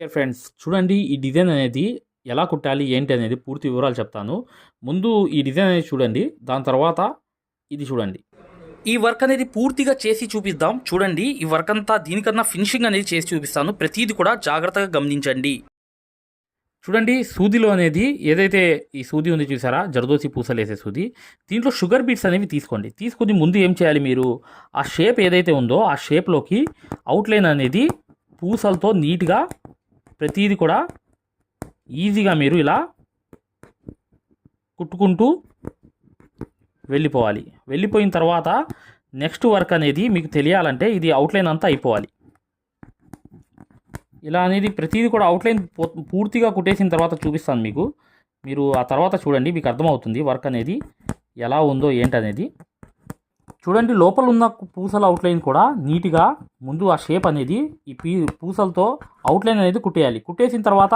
Friends చూడండి ఈ design అనేది ఎలా కుట్టాలి ఏంటి అనేది పూర్తి వివరాలు చెప్తాను. ముందు ఈ డిజైన్ అనేది చూడండి దాని తర్వాత ఇది చూడండి. ఈ వర్క్ అనేది పూర్తిగా చేసి చూపిద్దాం. చూడండి ఈ వర్క్ అంతా దీనికన్నా ఫినిషింగ్ అనేది చేసి చూపిస్తాను. ప్రతిదీ కూడా జాగ్రత్తగా గమనించండి. చూడండి సూదిలో అనేది ఏదైతే ఈ సూది ఉంది చూసారా జరదోసి పూసలు వేసే సూది దీంట్లో షుగర్ బీట్స్ అనేవి తీసుకోండి. తీసుకుని ముందు ఏం చేయాలి మీరు? ఆ షేప్ ఏదైతే ఉందో ఆ షేప్లోకి అవుట్లైన్ అనేది పూసలతో నీట్గా ప్రతీది కూడా ఈజీగా మీరు ఇలా కుట్టుకుంటూ వెళ్ళిపోవాలి. వెళ్ళిపోయిన తర్వాత నెక్స్ట్ వర్క్ అనేది మీకు తెలియాలంటే ఇది అవుట్లైన్ అంతా అయిపోవాలి. ఇలా అనేది ప్రతిదీ కూడా అవుట్లైన్ పూర్తిగా కుట్టేసిన తర్వాత చూపిస్తాను మీకు. మీరు ఆ తర్వాత చూడండి మీకు అర్థమవుతుంది వర్క్ అనేది ఎలా ఉందో ఏంటనేది. చూడండి లోపల ఉన్న పూసల అవుట్లైన్ కూడా నీట్గా ముందు ఆ షేప్ అనేది ఈ పీ పూసలతో అవుట్లైన్ అనేది కుట్టేయాలి. కుట్టేసిన తర్వాత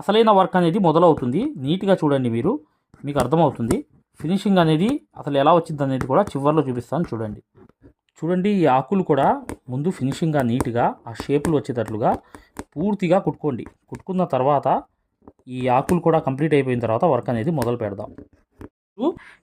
అసలైన వర్క్ అనేది మొదలవుతుంది. నీట్గా చూడండి మీరు మీకు అర్థమవుతుంది. ఫినిషింగ్ అనేది అసలు ఎలా వచ్చింది అనేది కూడా చివరిలో చూపిస్తాను చూడండి. చూడండి ఈ ఆకులు కూడా ముందు ఫినిషింగ్గా నీట్గా ఆ షేపులు వచ్చేటట్లుగా పూర్తిగా కుట్టుకోండి. కుట్టుకున్న తర్వాత ఈ ఆకులు కూడా కంప్లీట్ అయిపోయిన తర్వాత వర్క్ అనేది మొదలు పెడదాం.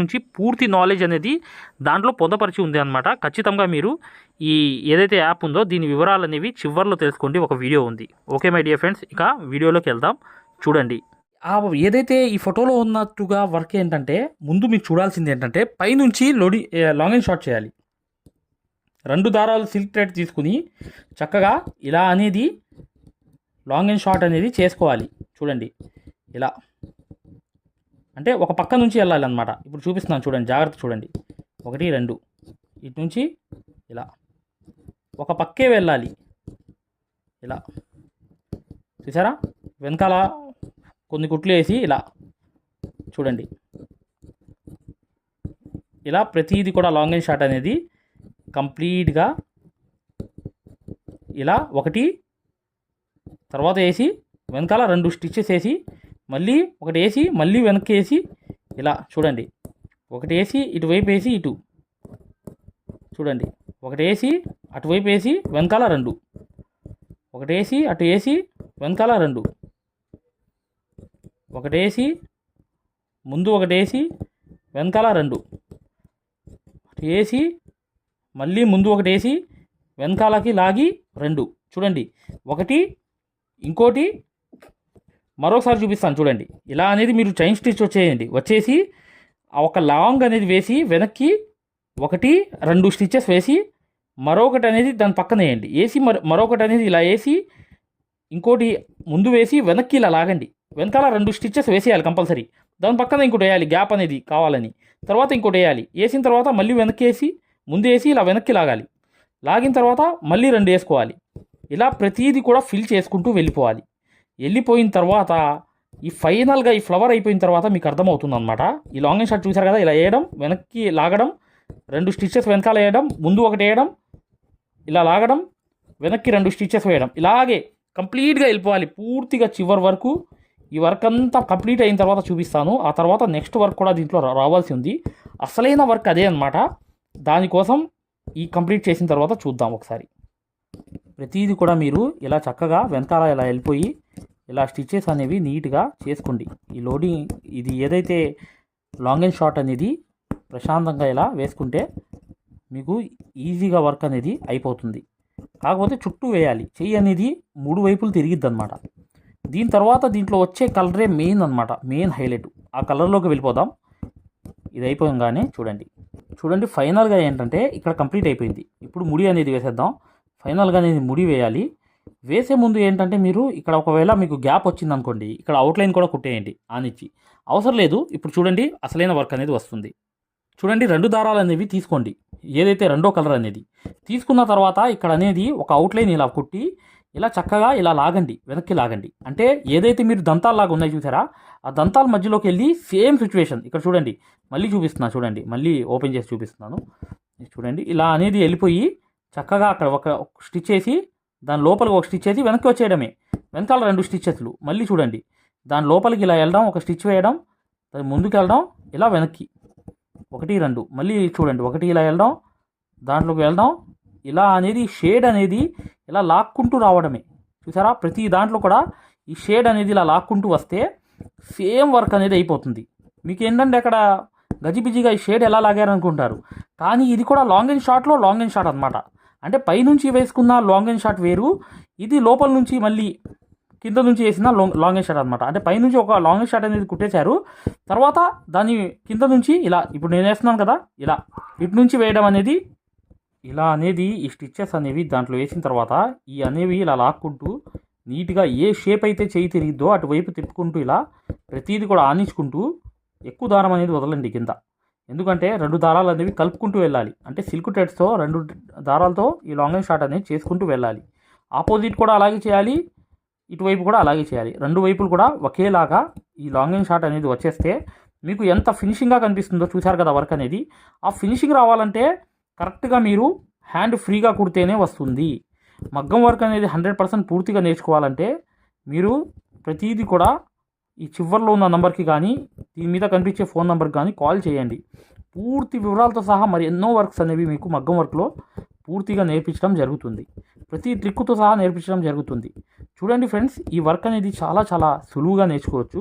నుంచి పూర్తి నాలెడ్జ్ అనేది దాంట్లో పొందపరిచి ఉంది అనమాట ఖచ్చితంగా మీరు ఈ ఏదైతే యాప్ ఉందో దీని వివరాలు అనేవి చివరిలో తెలుసుకోండి. ఒక వీడియో ఉంది. ఓకే మై డియర్ ఫ్రెండ్స్ ఇక వీడియోలోకి వెళ్దాం. చూడండి. ఆ ఏదైతే ఈ ఫోటోలో ఉన్నట్టుగా వర్క్ ఏంటంటే ముందు మీకు చూడాల్సింది ఏంటంటే పైనుంచి లోడి లాంగ్ అండ్ షార్ట్ చేయాలి. రెండు దారాలు సిల్క్ థ్రెడ్ తీసుకుని చక్కగా ఇలా అనేది లాంగ్ అండ్ షార్ట్ అనేది చేసుకోవాలి. చూడండి. ఇలా. అంటే ఒక పక్క నుంచి వెళ్ళాలి అనమాట ఇప్పుడు చూపిస్తున్నాను చూడండి జాగ్రత్త చూడండి. ఒకటి రెండు. ఇటు నుంచి ఇలా. ఒక పక్కే వెళ్ళాలి. ఇలా. చూసారా? వెనకాల కొన్ని కుట్లు వేసి ఇలా. చూడండి. ఇలా ప్రతిదీ కూడా లాంగ్ అండ్ షార్ట్ అనేది కంప్లీట్గా ఇలా ఒకటి తర్వాత వేసి వెనకాల రెండు స్టిచ్చెస్ వేసి మళ్ళీ ఒకటి వేసి మళ్ళీ వెనక్కి వేసి ఇలా చూడండి. ఒకటి వేసి ఇటువైపు వేసి ఇటు. చూడండి. ఒకటి వేసి అటువైపు వేసి వెనకాల రెండు. ఒకటి వేసి అటు వేసి వెనకాల రెండు. ఒకటి వేసి ముందు ఒకటి వేసి వెనకాల రెండు. అటు వేసి మళ్ళీ ముందు ఒకటి వేసి వెనకాలకి లాగి రెండు. చూడండి. ఒకటి ఇంకోటి మరోసారి చూపిస్తాను చూడండి. ఇలా అనేది మీరు చైన్ స్టిచ్ వచ్చేయండి. వచ్చేసి ఒక లాంగ్ అనేది వేసి వెనక్కి ఒకటి రెండు స్టిచెస్ వేసి మరొకటి అనేది దాని పక్కన వేయండి. వేసి మరొకటి అనేది ఇలా వేసి ఇంకోటి ముందు వేసి వెనక్కి ఇలా లాగండి. వెనకాల రెండు స్టిచెస్ వేసేయాలి కంపల్సరీ. దాని పక్కన ఇంకోటి వేయాలి గ్యాప్ అనేది కావాలని. తర్వాత ఇంకోటి వేయాలి. వేసిన తర్వాత మళ్ళీ వెనక్కి వేసి ముందు వేసి ఇలా వెనక్కి లాగాలి. లాగిన తర్వాత మళ్ళీ రెండు వేసుకోవాలి. ఇలా ప్రతిదీ కూడా ఫిల్ చేసుకుంటూ వెళ్ళిపోవాలి. వెళ్ళిపోయిన తర్వాత ఈ ఫైనల్గా ఈ ఫ్లవర్ అయిపోయిన తర్వాత మీకు అర్థమవుతుంది అనమాట ఈ లాంగ్ అండ్ షార్ట్ చూసారు కదా ఇలా వేయడం వెనక్కి లాగడం రెండు స్టిచెస్ వెనకాల వేయడం ముందు ఒకటి వేయడం ఇలా లాగడం వెనక్కి రెండు స్టిచెస్ వేయడం. ఇలాగే కంప్లీట్గా వెళ్ళిపోవాలి పూర్తిగా చివరి వరకు. ఈ వర్క్ అంతా కంప్లీట్ అయిన తర్వాత చూపిస్తాను. ఆ తర్వాత నెక్స్ట్ వర్క్ కూడా దీంట్లో రావాల్సి ఉంది. అసలైన వర్క్ అదే అనమాట దానికోసం ఈ కంప్లీట్ చేసిన తర్వాత చూద్దాం ఒకసారి. ప్రతిదీ కూడా మీరు ఇలా చక్కగా వెనకాల ఇలా వెళ్ళిపోయి ఇలా స్టిచెస్ అనేవి నీట్గా చేసుకోండి. ఈ లోడింగ్ ఇది ఏదైతే లాంగ్ అండ్ షార్ట్ అనేది ప్రశాంతంగా ఇలా వేసుకుంటే మీకు ఈజీగా వర్క్ అనేది అయిపోతుంది. కాకపోతే చుట్టూ వేయాలి. చెయ్యి అనేది మూడు వైపులు తిరిగిద్ది అనమాట దీని తర్వాత దీంట్లో వచ్చే కలరే మెయిన్ అనమాట మెయిన్ హైలైట్ ఆ కలర్లోకి వెళ్ళిపోదాం. ఇది అయిపోగానే చూడండి. చూడండి ఫైనల్గా ఏంటంటే ఇక్కడ కంప్లీట్ అయిపోయింది. ఇప్పుడు ముడి అనేది వేసేద్దాం. ఫైనల్గా అనేది ముడి వేయాలి. వేసే ముందు ఏంటంటే మీరు ఇక్కడ ఒకవేళ మీకు గ్యాప్ వచ్చింది అనుకోండి ఇక్కడ అవుట్లైన్ కూడా కుట్టేయండి ఆనిచ్చి. అవసరం లేదు ఇప్పుడు చూడండి అసలైన వర్క్ అనేది వస్తుంది. చూడండి రెండు దారాలు అనేవి తీసుకోండి ఏదైతే రెండో కలర్ అనేది. తీసుకున్న తర్వాత ఇక్కడ అనేది ఒక అవుట్లైన్ ఇలా కుట్టి ఇలా చక్కగా ఇలా లాగండి వెనక్కి లాగండి. అంటే ఏదైతే మీరు దంతాలు లాగా ఉన్నాయి చూసారా ఆ దంతాల మధ్యలోకి వెళ్ళి సేమ్ సిచ్యువేషన్ ఇక్కడ చూడండి మళ్ళీ చూపిస్తున్నా చూడండి మళ్ళీ ఓపెన్ చేసి చూపిస్తున్నాను. చూడండి ఇలా అనేది వెళ్ళిపోయి చక్కగా అక్కడ ఒక స్టిచ్ వేసి దాని లోపలికి ఒక స్టిచ్ అయితే వెనక్కి వచ్చేయడమే. వెనకాల రెండు స్టిచ్చెస్లు. మళ్ళీ చూడండి. దాని లోపలికి ఇలా వెళ్ళడం ఒక స్టిచ్ వేయడం దాని ముందుకు వెళ్ళడం ఇలా వెనక్కి. ఒకటి రెండు. మళ్ళీ చూడండి. ఒకటి ఇలా వెళ్ళడం దాంట్లోకి వెళ్ళడం ఇలా అనేది షేడ్ అనేది ఇలా లాక్కుంటూ రావడమే. చూసారా? ప్రతి దాంట్లో కూడా ఈ షేడ్ అనేది ఇలా లాక్కుంటూ వస్తే సేమ్ వర్క్ అనేది అయిపోతుంది. మీకు ఏంటంటే అక్కడ గజిబిజిగా ఈ షేడ్ ఎలా లాగారనుకుంటారు. కానీ ఇది కూడా లాంగ్ అండ్ షార్ట్లో లాంగ్ అండ్ షార్ట్ అనమాట అంటే పైనుంచి వేసుకున్న లాంగ్ అండ్ షార్ట్ వేరు. ఇది లోపల నుంచి మళ్ళీ కింద నుంచి వేసిన లాంగ్ లాంగ్ అండ్ షార్ట్ అనమాట అంటే పైనుంచి ఒక లాంగ్ అండ్ షార్ట్ అనేది కుట్టేశారు. తర్వాత దాని కింద నుంచి ఇలా ఇప్పుడు నేను వేస్తున్నాను కదా ఇలా ఇటు నుంచి వేయడం అనేది ఇలా అనేది ఈ స్టిచ్చెస్ అనేవి దాంట్లో వేసిన తర్వాత ఈ అనేవి ఇలా లాక్కుంటూ నీట్గా ఏ షేప్ అయితే చేయి తిరిగిద్దో అటువైపు తిప్పుకుంటూ ఇలా ప్రతీది కూడా ఆనించుకుంటూ ఎక్కువ దారం అనేది వదలండి కింద. ఎందుకంటే రెండు దారాలు అనేవి కలుపుకుంటూ వెళ్ళాలి. అంటే సిల్క్ థ్రెడ్స్తో రెండు దారాలతో ఈ లాంగ్ షార్ట్ అనేది చేసుకుంటూ వెళ్ళాలి. ఆపోజిట్ కూడా అలాగే చేయాలి. ఇటువైపు కూడా అలాగే చేయాలి. రెండు వైపులు కూడా ఒకేలాగా ఈ లాంగ్ షార్ట్ అనేది వచ్చేస్తే మీకు ఎంత ఫినిషింగ్గా కనిపిస్తుందో చూశారు కదా వర్క్ అనేది. ఆ ఫినిషింగ్ రావాలంటే కరెక్ట్గా మీరు హ్యాండ్ ఫ్రీగా కుడితేనే వస్తుంది. మగ్గం వర్క్ అనేది హండ్రెడ్ పర్సెంట్ పూర్తిగా నేర్చుకోవాలంటే మీరు ప్రతిదీ కూడా ఈ చివర్లో ఉన్న నంబర్కి కానీ దీని మీద కనిపించే ఫోన్ నెంబర్కి కానీ కాల్ చేయండి. పూర్తి వివరాలతో సహా మరి ఎన్నో వర్క్స్ అనేవి మీకు మగ్గం వర్క్లో పూర్తిగా నేర్పించడం జరుగుతుంది. ప్రతి ట్రిక్తో సహా నేర్పించడం జరుగుతుంది. చూడండి ఫ్రెండ్స్ ఈ వర్క్ అనేది చాలా చాలా సులువుగా నేర్చుకోవచ్చు.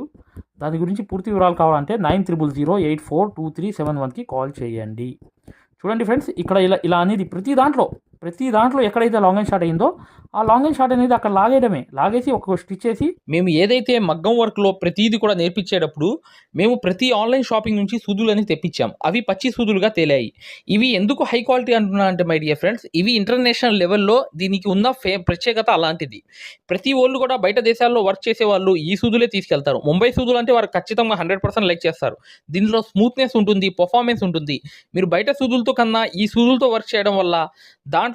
దాని గురించి పూర్తి వివరాలు కావాలంటే nine triple zero eight four two three seven వన్కి కాల్ చేయండి. చూడండి ఫ్రెండ్స్ ఇక్కడ ఇలా ఇలా అనేది ప్రతి దాంట్లో ప్రతి దాంట్లో ఎక్కడైతే లాంగ్ అండ్ షార్ట్ అయిందో ఆ లాంగ్ అండ్ షార్ట్ అనేది అక్కడ లాగేయడమే. లాగేసి ఒక స్టిచ్ చేసి మేము ఏదైతే మగ్గం వర్క్లో ప్రతిదీ కూడా నేర్పించేటప్పుడు మేము ప్రతి ఆన్లైన్ షాపింగ్ నుంచి సూదులని తెప్పించాం. అవి పచ్చి సూదులుగా తేలాయి. ఇవి ఎందుకు హై క్వాలిటీ అంటున్నా అంటే మై డియర్ ఫ్రెండ్స్ ఇవి ఇంటర్నేషనల్ లెవెల్లో దీనికి ఉన్న ఫే ప్రత్యేకత అలాంటిది. ప్రతి వాళ్ళు కూడా బయట దేశాల్లో వర్క్ చేసే వాళ్ళు ఈ సూదులే తీసుకెళ్తారు. ముంబై సూదులు అంటే వారు ఖచ్చితంగా హండ్రెడ్ పర్సెంట్ లైక్ చేస్తారు. దీనిలో స్మూత్నెస్ ఉంటుంది పర్ఫార్మెన్స్ ఉంటుంది. మీరు బయట సూదులతో కన్నా ఈ సూదులతో వర్క్ చేయడం వల్ల దాంట్లో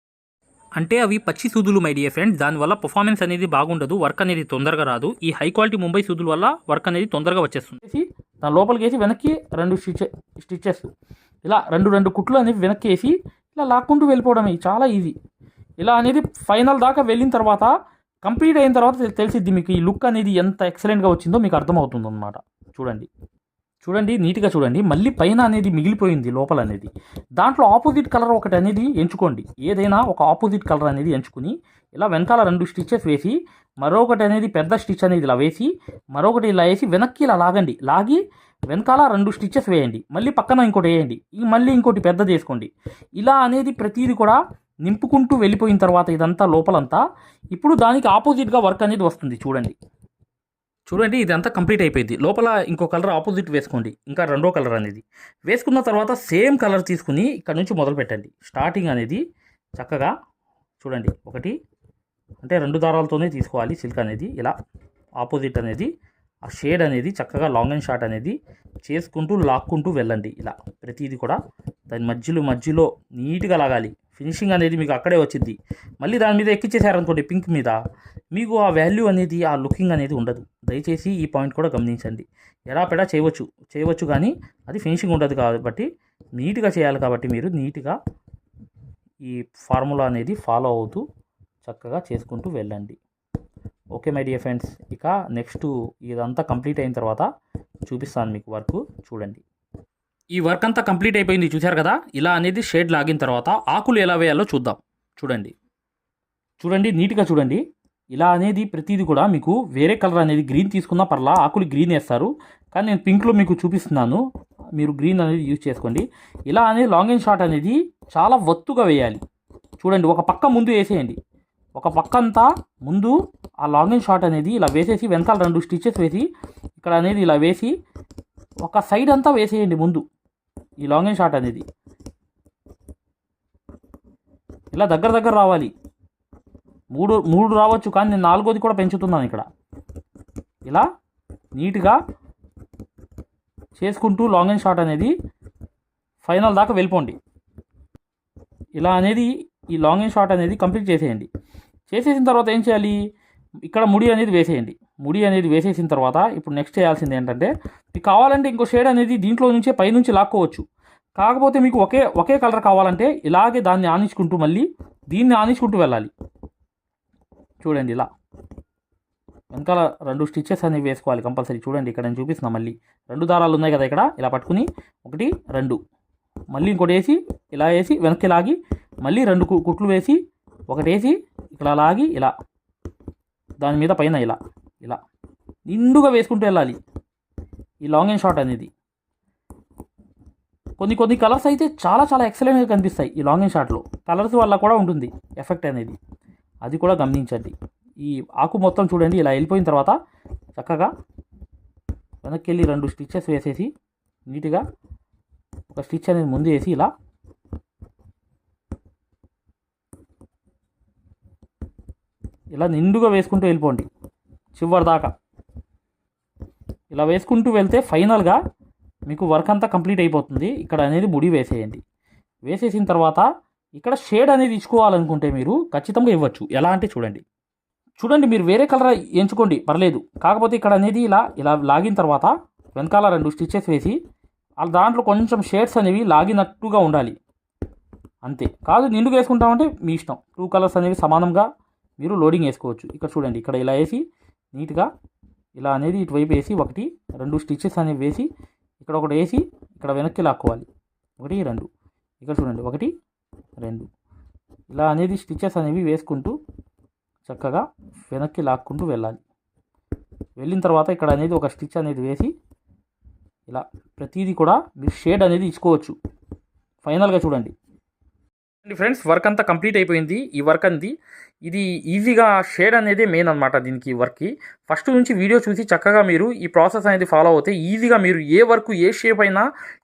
అంటే అవి పచ్చి సూదులు మై డియర్ ఫ్రెండ్ దానివల్ల పర్ఫార్మెన్స్ అనేది బాగుండదు వర్క్ అనేది తొందరగా రాదు. ఈ హై క్వాలిటీ ముంబై సూదుల వల్ల వర్క్ అనేది తొందరగా వచ్చేస్తుంది. దాని లోపలికి వేసి వెనక్కి రెండు స్టిచ్ స్టిచ్చెస్ ఇలా రెండు రెండు కుట్లు అనేవి వెనక్కి వేసి ఇలా లాక్కుంటూ వెళ్ళిపోవడమే చాలా ఈజీ ఇలా అనేది ఫైనల్ దాకా వెళ్ళిన తర్వాత కంప్లీట్ అయిన తర్వాత తెలిసిద్ది మీకు ఈ లుక్ అనేది ఎంత ఎక్సలెంట్గా వచ్చిందో మీకు అర్థమవుతుంది అనమాట చూడండి. చూడండి నీట్గా చూడండి. మళ్ళీ పైన అనేది మిగిలిపోయింది లోపల అనేది. దాంట్లో ఆపోజిట్ కలర్ ఒకటి అనేది ఎంచుకోండి. ఏదైనా ఒక ఆపోజిట్ కలర్ అనేది ఎంచుకుని ఇలా వెనకాల రెండు స్టిచ్చెస్ వేసి మరొకటి అనేది పెద్ద స్టిచ్ అనేది ఇలా వేసి మరొకటి ఇలా వేసి వెనక్కి ఇలా లాగండి. లాగి వెనకాల రెండు స్టిచ్చెస్ వేయండి. మళ్ళీ పక్కన ఇంకోటి వేయండి. ఈ మళ్ళీ ఇంకోటి పెద్దది వేసుకోండి. ఇలా అనేది ప్రతిదీ కూడా నింపుకుంటూ వెళ్ళిపోయిన తర్వాత ఇదంతా లోపలంతా. ఇప్పుడు దానికి ఆపోజిట్గా వర్క్ అనేది వస్తుంది. చూడండి. చూడండి ఇదంతా కంప్లీట్ అయిపోయింది. లోపల ఇంకో కలర్ ఆపోజిట్ వేసుకోండి. ఇంకా రెండో కలర్ అనేది. వేసుకున్న తర్వాత సేమ్ కలర్ తీసుకుని ఇక్కడ నుంచి మొదలు పెట్టండి. స్టార్టింగ్ అనేది చక్కగా చూడండి. ఒకటి అంటే రెండు దారాలతోనే తీసుకోవాలి. సిల్క్ అనేది ఇలా ఆపోజిట్ అనేది ఆ షేడ్ అనేది చక్కగా లాంగ్ అండ్ షార్ట్ అనేది చేసుకుంటూ లాక్కుంటూ వెళ్ళండి. ఇలా ప్రతిదీ కూడా దాని మధ్యలో మధ్యలో నీట్గా లాగాలి. ఫినిషింగ్ అనేది మీకు అక్కడే వచ్చింది. మళ్ళీ దాని మీద ఎక్కిచ్చేసారనుకోండి పింక్ మీద మీకు ఆ వాల్యూ అనేది ఆ లుకింగ్ అనేది ఉండదు. దయచేసి ఈ పాయింట్ కూడా గమనించండి. ఎలా పెడా చేయవచ్చు. చేయవచ్చు కానీ అది ఫినిషింగ్ ఉండదు కాబట్టి నీట్గా చేయాలి కాబట్టి మీరు నీట్గా ఈ ఫార్ములా అనేది ఫాలో అవుతూ చక్కగా చేసుకుంటూ వెళ్ళండి. Okay my dear friends. ఇక నెక్స్ట్ ఇదంతా కంప్లీట్ అయిన తర్వాత చూపిస్తాను మీకు వర్క్. చూడండి. ఈ వర్క్ అంతా కంప్లీట్ అయిపోయింది చూశారు కదా? ఇలా అనేది షేడ్ లాగిన తర్వాత ఆకులు ఎలా వేయాలో చూద్దాం. చూడండి. చూడండి నీట్గా చూడండి. ఇలా అనేది ప్రతిదీ కూడా మీకు వేరే కలర్ అనేది గ్రీన్ తీసుకున్నా పర్లా ఆకులు గ్రీన్ వేస్తారు. కానీ నేను పింక్లో మీకు చూపిస్తున్నాను. మీరు గ్రీన్ అనేది యూజ్ చేసుకోండి. ఇలా అనేది లాంగ్ అండ్ షార్ట్ అనేది చాలా ఒత్తుగా వేయాలి. చూడండి ఒక పక్క ముందు వేసేయండి. ఒక పక్క అంతా ముందు ఆ లాంగ్ అండ్ షార్ట్ అనేది ఇలా వేసేసి వెనకాల రెండు స్టిచెస్ వేసి ఇక్కడ అనేది ఇలా వేసి ఒక సైడ్ అంతా వేసేయండి ముందు ఈ లాంగ్ అండ్ షార్ట్ అనేది. ఇలా దగ్గర దగ్గర రావాలి. మూడు మూడు రావచ్చు కానీ నేను నాలుగోది కూడా పెంచుతున్నాను ఇక్కడ. ఇలా నీట్గా చేసుకుంటూ లాంగ్ అండ్ షార్ట్ అనేది ఫైనల్ దాకా వెళ్ళిపోండి. ఇలా అనేది ఈ లాంగ్ అండ్ షార్ట్ అనేది కంప్లీట్ చేసేయండి. చేసేసిన తర్వాత ఏం చేయాలి? ఇక్కడ ముడి అనేది వేసేయండి. ముడి అనేది వేసేసిన తర్వాత ఇప్పుడు నెక్స్ట్ చేయాల్సింది ఏంటంటే మీకు కావాలంటే ఇంకో షేడ్ అనేది దీంట్లో నుంచే పైనుంచి లాక్కోవచ్చు. కాకపోతే మీకు ఒకే ఒకే కలర్ కావాలంటే ఇలాగే దాన్ని ఆనించుకుంటూ మళ్ళీ దీన్ని ఆనించుకుంటూ వెళ్ళాలి. చూడండి ఇలా. వెనకాల రెండు స్టిచ్చెస్ అనేవి వేసుకోవాలి కంపల్సరీ చూడండి ఇక్కడ నేను చూపిస్తున్నా మళ్ళీ. రెండు దారాలు ఉన్నాయి కదా ఇక్కడ. ఇలా పట్టుకుని ఒకటి రెండు. మళ్ళీ ఇంకోటి వేసి ఇలా వేసి వెనక్కి లాగి మళ్ళీ రెండు కు- కుట్లు వేసి ఒకటి వేసి ఇక్కడ లాగి ఇలా. దాని మీద పైన ఇలా ఇలా. నిండుగా వేసుకుంటూ వెళ్ళాలి. ఈ లాంగ్ అండ్ షార్ట్ అనేది. కొన్ని కొన్ని కలర్స్ అయితే చాలా చాలా ఎక్సలెంట్గా కనిపిస్తాయి ఈ లాంగ్ అండ్ షార్ట్లో కలర్స్ వల్ల కూడా ఉంటుంది ఎఫెక్ట్ అనేది. అది కూడా గమనించండి. ఈ ఆకు మొత్తం చూడండి ఇలా వెళ్ళిపోయిన తర్వాత చక్కగా వెనక్కి వెళ్ళి రెండు స్టిచ్చెస్ వేసేసి నీట్గా ఒక స్టిచ్ అనేది ముందు వేసి ఇలా ఇలా నిండుగా వేసుకుంటూ వెళ్ళిపోండి. చివరి దాకా. ఇలా వేసుకుంటూ వెళ్తే ఫైనల్గా మీకు వర్క్ అంతా కంప్లీట్ అయిపోతుంది. ఇక్కడ అనేది ముడి వేసేయండి. వేసేసిన తర్వాత ఇక్కడ షేడ్ అనేది ఇచ్చుకోవాలనుకుంటే మీరు ఖచ్చితంగా ఇవ్వచ్చు. ఎలా అంటే చూడండి. చూడండి మీరు వేరే కలర్ ఎంచుకోండి. పర్లేదు. కాకపోతే ఇక్కడ అనేది ఇలా ఇలా లాగిన తర్వాత వెనకాల రెండు స్టిచ్చెస్ వేసి దాంట్లో కొంచెం షేడ్స్ అనేవి లాగినట్టుగా ఉండాలి. అంతే. కాదు నిండుగా వేసుకుంటామంటే మీ ఇష్టం. టూ కలర్స్ అనేవి సమానంగా మీరు లోడింగ్ వేసుకోవచ్చు. ఇక్కడ చూడండి ఇక్కడ ఇలా వేసి నీట్గా ఇలా అనేది ఇటువైపు వేసి ఒకటి రెండు స్టిచ్చెస్ అనేవి వేసి ఇక్కడ ఒకటి వేసి ఇక్కడ వెనక్కి లాక్కోవాలి. ఒకటి రెండు. ఇక్కడ చూడండి ఒకటి రెండు. ఇలా అనేది స్టిచ్చెస్ అనేవి వేసుకుంటూ చక్కగా వెనక్కి లాక్కుంటూ వెళ్ళాలి. వెళ్ళిన తర్వాత ఇక్కడ అనేది ఒక స్టిచ్ అనేది వేసి ఇలా ప్రతిదీ కూడా మీరు షేడ్ అనేది ఇచ్చుకోవచ్చు. ఫైనల్గా చూడండి. ఫ్రెండ్స్ వర్క్ అంతా కంప్లీట్ అయిపోయింది. ఈ వర్క్ అంది. ఇది ఈజీగా షేడ్ అనేది మెయిన్ అనమాట దీనికి ఈ వర్క్కి ఫస్ట్ నుంచి వీడియో చూసి చక్కగా మీరు ఈ ప్రాసెస్ అనేది ఫాలో అవుతే ఈజీగా మీరు ఏ వర్క్ ఏ షేప్ అయినా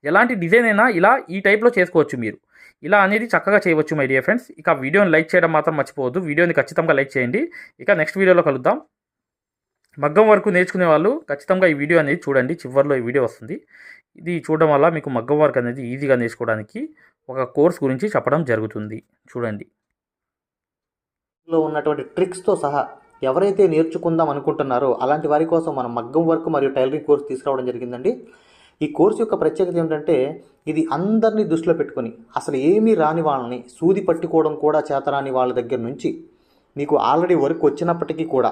ఎలాంటి డిజైన్ అయినా ఇలా ఈ టైప్లో చేసుకోవచ్చు మీరు. ఇలా అనేది చక్కగా చేయవచ్చు మై డియర్ ఫ్రెండ్స్ ఇక వీడియోని లైక్ చేయడం మాత్రం మర్చిపోవద్దు. వీడియోని ఖచ్చితంగా లైక్ చేయండి. ఇక నెక్స్ట్ వీడియోలో కలుద్దాం. మగ్గం వరకు నేర్చుకునే వాళ్ళు ఖచ్చితంగా ఈ వీడియో అనేది చూడండి. చివరిలో ఈ వీడియో వస్తుంది. ఇది చూడడం వల్ల మీకు మగ్గం వర్క్ అనేది ఈజీగా నేర్చుకోవడానికి ఒక కోర్స్ గురించి చెప్పడం జరుగుతుంది. చూడండి. లో ఉన్నటువంటి ట్రిక్స్తో సహా ఎవరైతే నేర్చుకుందాం అనుకుంటున్నారో అలాంటి వారి కోసం మనం మగ్గం వర్క్ మరియు టైలరింగ్ కోర్స్ తీసుకురావడం జరిగిందండి. ఈ కోర్సు యొక్క ప్రత్యేకత ఏమిటంటే ఇది అందరినీ దృష్టిలో పెట్టుకొని అసలు ఏమీ రాని వాళ్ళని సూది పట్టుకోవడం కూడా చేతరాని వాళ్ళ దగ్గర నుంచి మీకు ఆల్రెడీ వర్క్ వచ్చినప్పటికీ కూడా